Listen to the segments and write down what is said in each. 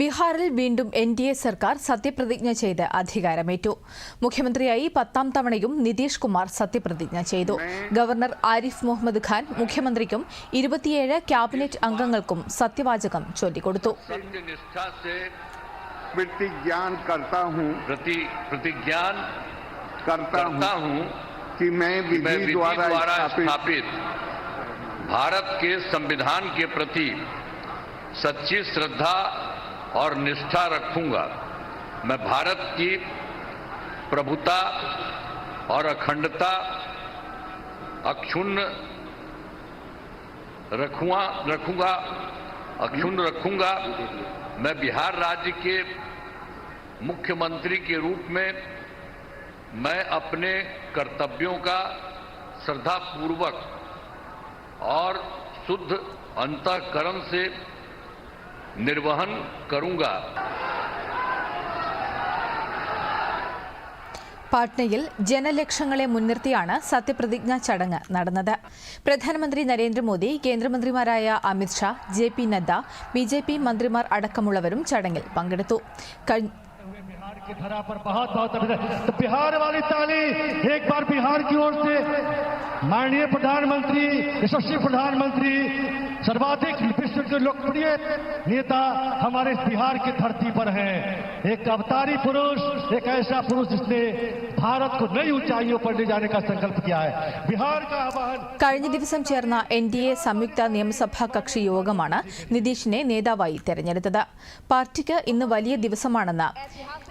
ബീഹാറിൽ വീണ്ടും N D A സർക്കാർ സത്യപ്രതിജ്ഞ ചെയ്ത് അധികാരമേറ്റു മുഖ്യമന്ത്രിയായി പത്താം തവണയും നിതീഷ് കുമാർ സത്യപ്രതിജ്ഞ ചെയ്തു ഗവർണർ ആരിഫ് മുഹമ്മദ് ഖാൻ മുഖ്യമന്ത്രിക്കും ഇരുപത്തിയേഴ് ക്യാബിനറ്റ് അംഗങ്ങൾക്കും സത്യവാചകം ചൊല്ലിക്കൊടുത്തു सत्य निष्ठा से प्रतिज्ञान करता हूँ प्रति प्रतिज्ञान करता करता हूँ हूँ कि मैं कि मैं विधि विधि द्वारा द्वारा स्थापित स्थापित भारत के संविधान के प्रति सच्ची श्रद्धा और निष्ठा रखूँगा। मैं भारत की प्रभुता और अखंडता अक्षुण्ण रखूँगा रखूँगा, अक्षुण्ण रखूँगा। मैं बिहार राज्य के मुख्यमंत्री के रूप में मैं अपने कर्तव्यों का श्रद्धापूर्वक और शुद्ध अंतकरण से निर्वहन करूंगा പാട്നയിൽ ജനലക്ഷങ്ങളെ മുൻനിർത്തിയാണ് സത്യപ്രതിജ്ഞാ ചടങ്ങ് നടന്നത് പ്രധാനമന്ത്രി നരേന്ദ്രമോദി കേന്ദ്രമന്ത്രിമാരായ Amit Shah J P Nadda B J P മന്ത്രിമാർ അടക്കമുള്ളവരും ചടങ്ങിൽ പങ്കെടുത്തു കഴിഞ്ഞ बिहार की धरा पर बहुत बहुत अभिनंदन तो बिहार वाली ताली एक बार बिहार की ओर से माननीय प्रधानमंत्री यशस्वी प्रधानमंत्री सर्वाधिक विश्व के लोकप्रिय नेता हमारे इस बिहार की धरती पर हैं एक अवतारी पुरुष एक ऐसा पुरुष जिसने भारत को नई ऊंचाइयों पर ले जाने का संकल्प किया है बिहार का आह्वान കഴിഞ്ഞ ദിവസം ചേർന്ന എൻ ഡി എ സംയുക്ത നിയമസഭാ കക്ഷി യോഗമാണ് നിതീഷിനെ നേതാവായി തെരഞ്ഞെടുത്തത് പാർട്ടിക്ക് ഇന്ന് വലിയ ദിവസമാണെന്ന്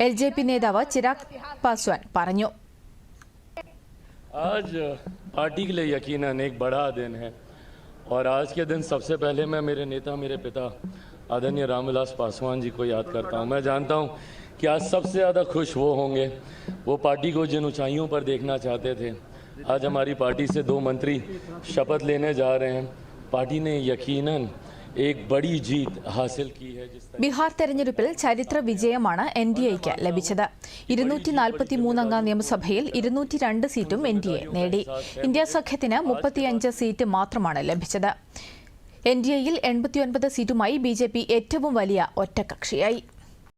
എൽ ജെ പി നേതാവ് ചിരാഗ് പാസ്വാൻ പറഞ്ഞു आज पार्टी के लिए यकीनन एक बड़ा दिन है और आज के दिन सबसे पहले मैं मेरे नेता, मेरे पिता, आदरणीय रामविलास पासवान जी को याद करता हूँ। मैं जानता हूँ कि आज सबसे ज़्यादा खुश वो होंगे। वो पार्टी को जिन ऊंचाइयों पर देखना चाहते थे, आज हमारी पार्टी से दो मंत्री शपथ लेने जा रहे हैं। पार्टी ने यकीनन ബീഹാർ തെരഞ്ഞെടുപ്പിൽ ചരിത്ര വിജയമാണ് എൻ ഡി എക്ക് ലഭിച്ചത്. ഇരുന്നൂറ്റി നാൽപ്പത്തി മൂന്നംഗ നിയമസഭയിൽ ഇരുന്നൂറ്റി രണ്ട് സീറ്റും എൻ ഡി എ നേടി. ഇന്ത്യ സഖ്യത്തിന് മുപ്പത്തിയഞ്ച് സീറ്റ് മാത്രമാണ് ലഭിച്ചത്. എൻ ഡി എയിൽ എൺപത്തിയൊൻപത് സീറ്റുമായി ബി ജെ പി ഏറ്റവും വലിയ ഒറ്റക്കക്ഷിയായി.